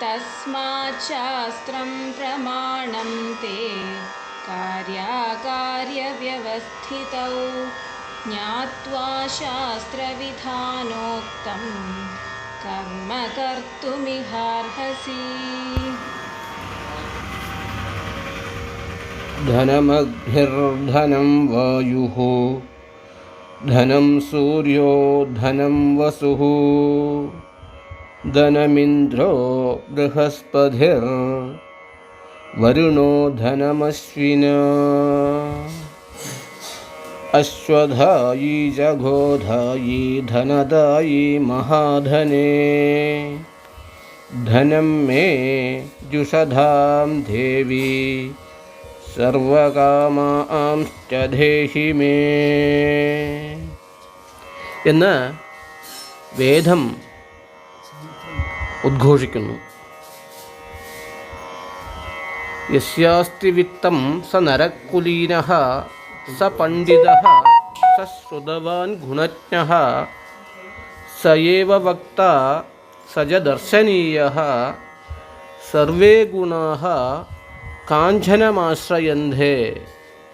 तस्माच्छास्त्रं प्रमाणं ते कार्याकार्यव्यवस्थितौ ज्ञात्वा शास्त्रविधानोक्तं कर्म कर्तुमिहार्हसि। धनमग्निर्धनं वायुः धनं सूर्यो धनं वसुः धनमिन्द्रो बृहस्पतिर्वरुणो धनमश्विना अश्वधायी जघोधायी धनदायी महाधने धनं मे जुषधां देवी സർവകാമാംശ്ച ധേഹി മേ എന്ന് വേദം ഉദ്ഘോഷിക്കുന്നു. യസ്യാസ്തി വിത്തം സ നരക്കുലീന സ പണ്ഡിത സ ശ്രുതവാൻ ഗുണജ്ഞ സയേവ വക്ത സജ ദർശനീയ സർവേ ഗുണാ കാഞ്ചനമാശ്രയന്ധേ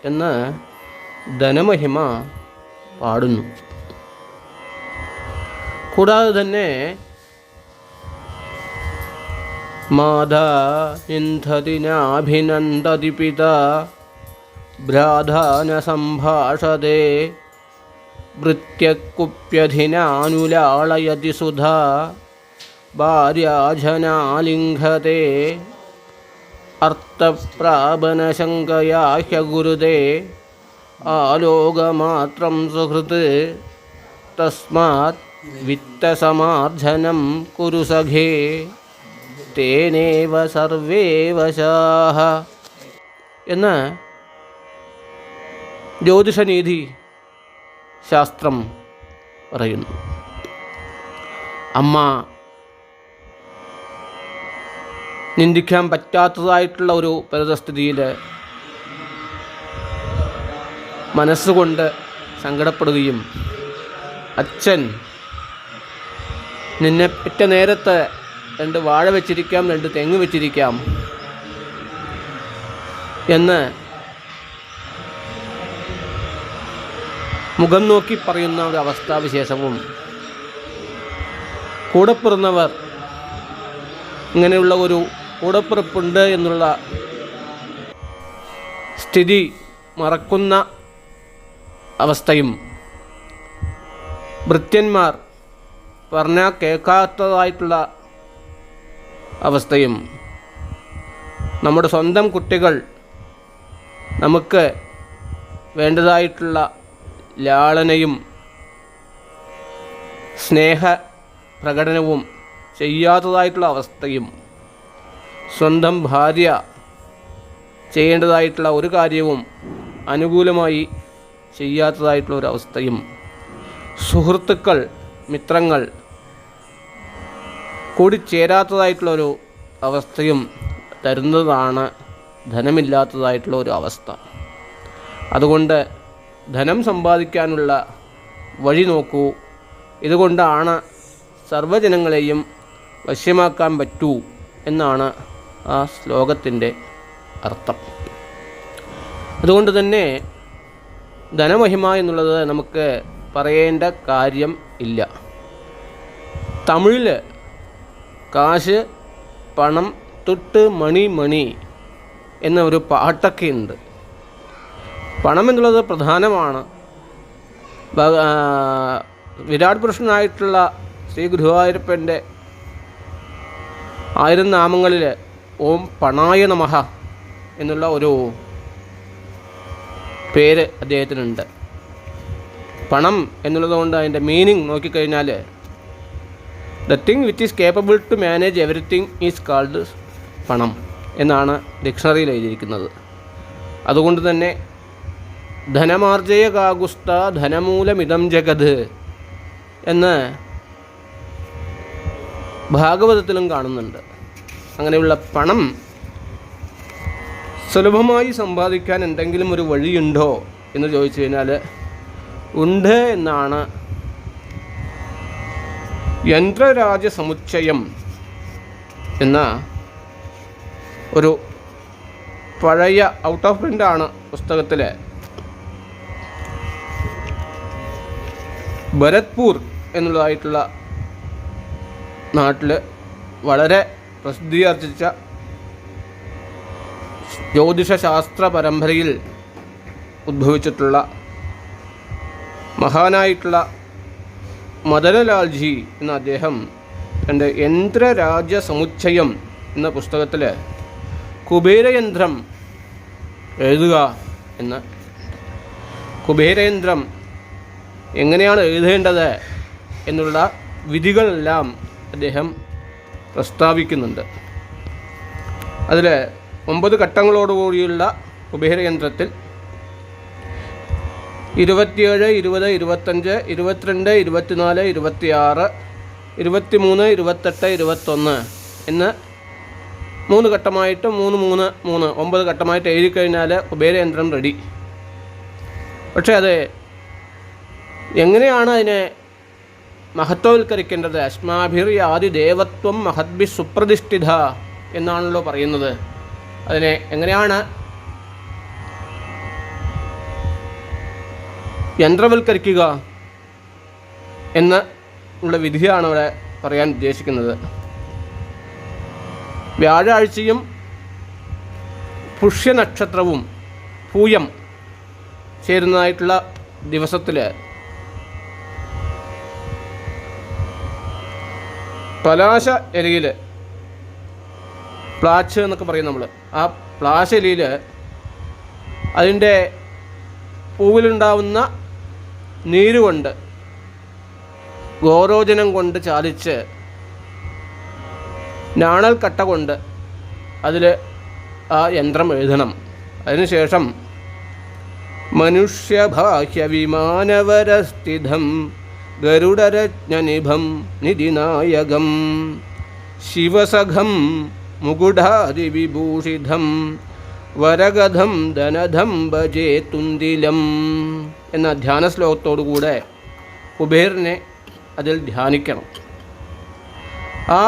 എന്ന് ധനമഹിമ പാടുന്നു. കൂടാതെ തന്നെ മാതാ നിന്ധതിനാഭിനന്ദതി പിത ഭ്രാധാന സംഭാഷതേ വൃത്യക്കുപ്യധിനാനുലാളയതി സുധാ ഭാര്യാജനാലിംഘത്തെ അർത്ഥപ്രാപനശങ്കയാ ഹ്യഗുരുതേ ആലോകമാത്രം സുഹൃത്ത് തസ്മാത് വിത്തസമാർജനം കുരു സഖേ തേനേവ സർവേ വശാഹ എന്ന് ജ്യോതിഷനീതി ശാസ്ത്രം പറയുന്നു. അമ്മ നിന്ദിക്കാൻ പറ്റാത്തതായിട്ടുള്ള ഒരു പരിതസ്ഥിതിയിൽ മനസ്സുകൊണ്ട് സങ്കടപ്പെടുകയും അച്ഛൻ നിന്നെ പിറ്റ നേരത്ത് രണ്ട് വാഴ വെച്ചിരിക്കാം രണ്ട് തെങ്ങ് വെച്ചിരിക്കാം എന്ന് മുഖം നോക്കി പറയുന്ന ഒരു അവസ്ഥാവിശേഷവും. കൂടെ പിറന്നവർ ഇങ്ങനെയുള്ള ഒരു കൂടപ്പിറപ്പുണ്ട് എന്നുള്ള സ്ഥിതി മറക്കുന്ന അവസ്ഥയും ഭൃത്യന്മാർ പറഞ്ഞാൽ കേൾക്കാത്തതായിട്ടുള്ള അവസ്ഥയും നമ്മുടെ സ്വന്തം കുട്ടികൾ നമുക്ക് വേണ്ടതായിട്ടുള്ള ലാളനയും സ്നേഹ പ്രകടനവും ചെയ്യാത്തതായിട്ടുള്ള അവസ്ഥയും സ്വന്തം ഭാര്യ ചെയ്യേണ്ടതായിട്ടുള്ള ഒരു കാര്യവും അനുകൂലമായി ചെയ്യാത്തതായിട്ടുള്ള ഒരു അവസ്ഥയും സുഹൃത്തുക്കൾ മിത്രങ്ങൾ കൂടിച്ചേരാത്തതായിട്ടുള്ള ഒരു അവസ്ഥയും തരുന്നതാണ് ധനമില്ലാത്തതായിട്ടുള്ള ഒരു അവസ്ഥ. അതുകൊണ്ട് ധനം സമ്പാദിക്കാനുള്ള വഴി നോക്കൂ. ഇതുകൊണ്ടാണ് സർവജനങ്ങളെയും വശ്യമാക്കാൻ പറ്റൂ എന്നാണ് ആ ശ്ലോകത്തിന്റെ അർത്ഥം. അതുകൊണ്ട് തന്നെ ധനമഹിമ എന്നുള്ളത് നമുക്ക് പറയേണ്ട കാര്യം ഇല്ല. തമിഴിൽ കാശ് പണം തൊട്ട് മണി മണി എന്ന ഒരു പാട്ടൊക്കെ ഉണ്ട്. പണം എന്നുള്ളത് പ്രധാനമാണ്. വിരാട് പുരുഷനായിട്ടുള്ള ശ്രീ ഗുരുവായൂരപ്പന്റെ ആയിരം നാമങ്ങളിൽ ഓം പണായ നമഹ എന്നുള്ള ഒരു പേര് അദ്ദേഹത്തിനുണ്ട്. പണം എന്നുള്ളതുകൊണ്ട് അതിന്റെ മീനിങ് നോക്കിക്കഴിഞ്ഞാൽ the thing which is capable to manage everything is called പണം എന്നാണ് ഡിക്ഷണറിയിൽ എഴുതിയിരിക്കുന്നത്. അതുകൊണ്ട് തന്നെ ധനമാർജയ കാകുസ്ത ധനമൂലമിതം ജഗത് എന്ന് ഭാഗവതത്തിലും കാണുന്നുണ്ട്. അങ്ങനെയുള്ള പണം സുലഭമായി സമ്പാദിക്കാൻ എന്തെങ്കിലും ഒരു വഴിയുണ്ടോ എന്ന് ചോദിച്ചു കഴിഞ്ഞാൽ ഉണ്ട് എന്നാണ് യന്ത്രരാജ സമുച്ചയം എന്ന ഒരു പഴയ ഔട്ട് ഓഫ് പ്രിന്റാണ് പുസ്തകത്തിലെ ഭരത്പൂർ എന്നുള്ളതായിട്ടുള്ള നാട്ടിൽ വളരെ പ്രസിദ്ധീകരിച്ച ജ്യോതിഷശാസ്ത്ര പരമ്പരയിൽ ഉദ്ഭവിച്ചിട്ടുള്ള മഹാനായിട്ടുള്ള മദനലാൽജി എന്ന അദ്ദേഹം തന്റെ യന്ത്രരാജ്യ സമുച്ചയം എന്ന പുസ്തകത്തിൽ കുബേരയന്ത്രം എഴുതുക എന്ന്. കുബേരയന്ത്രം എങ്ങനെയാണ് എഴുതേണ്ടത് എന്നുള്ള വിധികളെല്ലാം അദ്ദേഹം പ്രസ്താവിക്കുന്നുണ്ട്. അതിൽ ഒമ്പത് ഘട്ടങ്ങളോടുകൂടിയുള്ള കുബേരയന്ത്രത്തിൽ ഇരുപത്തിയേഴ് ഇരുപത് ഇരുപത്തഞ്ച് ഇരുപത്തിരണ്ട് ഇരുപത്തിനാല് ഇരുപത്തിയാറ് ഇരുപത്തിമൂന്ന് ഇരുപത്തെട്ട് ഇരുപത്തൊന്ന് എന്ന് മൂന്ന് ഘട്ടമായിട്ട് മൂന്ന് മൂന്ന് മൂന്ന് ഒമ്പത് ഘട്ടമായിട്ട് എഴുതി കഴിഞ്ഞാൽ കുബേരയന്ത്രം റെഡി പക്ഷേ അത് എങ്ങനെയാണ് അതിനെ മഹത്വവൽക്കരിക്കേണ്ടത്? അസ്മാഭിർ ആദി ദേവത്വം മഹദ്ഭി സുപ്രതിഷ്ഠിത എന്നാണല്ലോ പറയുന്നത്. അതിനെ എങ്ങനെയാണ് യന്ത്രവൽക്കരിക്കുക എന്ന ഉള്ള വിധിയാണ് ഇവിടെ പറയാൻ ഉദ്ദേശിക്കുന്നത്. വ്യാഴാഴ്ചയും പുഷ്യനക്ഷത്രവും പൂയം ചേരുന്നതായിട്ടുള്ള ദിവസത്തിൽ പലാശ ഇലയിൽ പ്ലാച്ച് എന്നൊക്കെ പറയും നമ്മൾ ആ പ്ലാശ ഇലയിൽ അതിന്റെ പൂവിലുണ്ടാവുന്ന നീര് കൊണ്ട് ഗോരോചനം കൊണ്ട് ചാലിച്ച് ഞാണൽ കട്ട കൊണ്ട് അതിൽ ആ യന്ത്രം എഴുതണം. അതിനുശേഷം മനുഷ്യഭാഹ്യവിമാനവരസ്ഥിതം ഗരുഡരജ്ഞനിഭം നിധിനായകം ശിവസഖം മുകുടാതിവിഭൂഷിതം വരഗധം ധനധം ഭജേ തുന്തിലം എന്ന ധ്യാന ശ്ലോകത്തോടുകൂടെ കുബേറിനെ അതിൽ ധ്യാനിക്കണം. ആ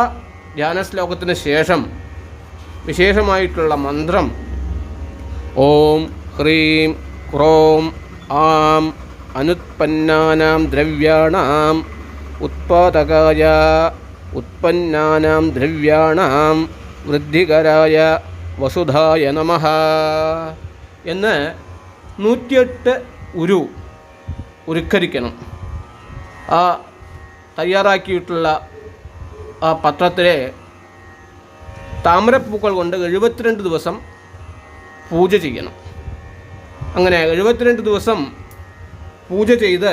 ധ്യാന ശ്ലോകത്തിന് ശേഷം വിശേഷമായിട്ടുള്ള മന്ത്രം ഓം ഹ്രീം ക്രോം ആം അനുത്പന്നാനാം ദ്രവ്യാണാം ഉത്പാദകായ ഉത്പന്നാനാം ദ്രവ്യാണാം വൃദ്ധികരായ വസുധായ നമഹ എന്ന് നൂറ്റിയെട്ട് ഉരു ഉരുക്കരിക്കണം. ആ തയ്യാറാക്കിയിട്ടുള്ള ആ പത്രത്തിലെ താമരപ്പൂക്കൾ കൊണ്ട് എഴുപത്തിരണ്ട് ദിവസം പൂജ ചെയ്യണം. അങ്ങനെ എഴുപത്തിരണ്ട് ദിവസം പൂജ ചെയ്ത്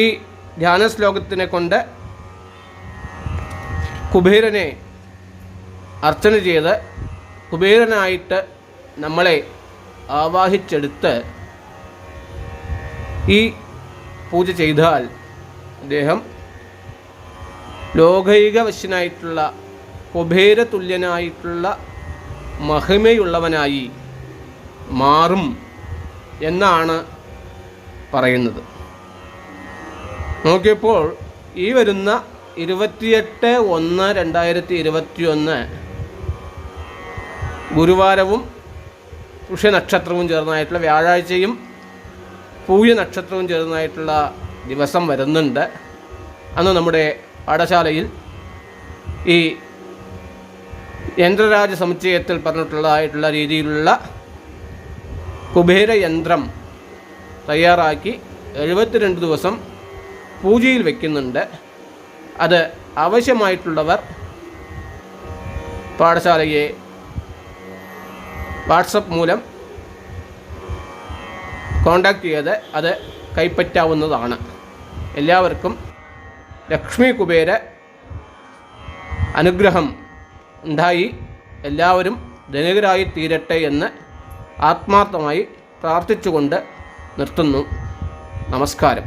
ഈ ധ്യാന ശ്ലോകത്തിനെ കൊണ്ട് കുബേരനെ അർച്ചന ചെയ്ത് കുബേരനായിട്ട് നമ്മളെ ആവാഹിച്ചെടുത്ത് ഈ പൂജ ചെയ്താൽ അദ്ദേഹം ലോകൈകവശ്യനായിട്ടുള്ള കുബേര തുല്യനായിട്ടുള്ള മഹിമയുള്ളവനായി മാറും എന്നാണ് പറയുന്നത്. നോക്കിയപ്പോൾ ഈ വരുന്ന ഇരുപത്തിയെട്ട് ഒന്ന് രണ്ടായിരത്തി ഇരുപത്തി ഒന്ന് ഗുരുവാരവും ഋഷ്യനക്ഷത്രവും ചേർന്നായിട്ടുള്ള വ്യാഴാഴ്ചയും പൂയ നക്ഷത്രവും ചേർന്നായിട്ടുള്ള ദിവസം വരുന്നുണ്ട്. അന്ന് നമ്മുടെ പാഠശാലയിൽ ഈ യന്ത്രരാജ സമുച്ചയത്തിൽ പറഞ്ഞിട്ടുള്ളതായിട്ടുള്ള രീതിയിലുള്ള കുബേരയന്ത്രം തയ്യാറാക്കി എഴുപത്തിരണ്ട് ദിവസം പൂജയിൽ വയ്ക്കുന്നുണ്ട് അത് ആവശ്യമായിട്ടുള്ളവർ പാഠശാലയെ വാട്സപ്പ് മൂലം കോണ്ടാക്ട് ചെയ്ത് അത് കൈപ്പറ്റാവുന്നതാണ്. എല്ലാവർക്കും ലക്ഷ്മി കുബേര അനുഗ്രഹം ഉണ്ടായി. എല്ലാവരും ധനികരായി തീരട്ടെ എന്ന് ആത്മാർത്ഥമായി പ്രാർത്ഥിച്ചുകൊണ്ട് നിർത്തുന്നു. നമസ്കാരം.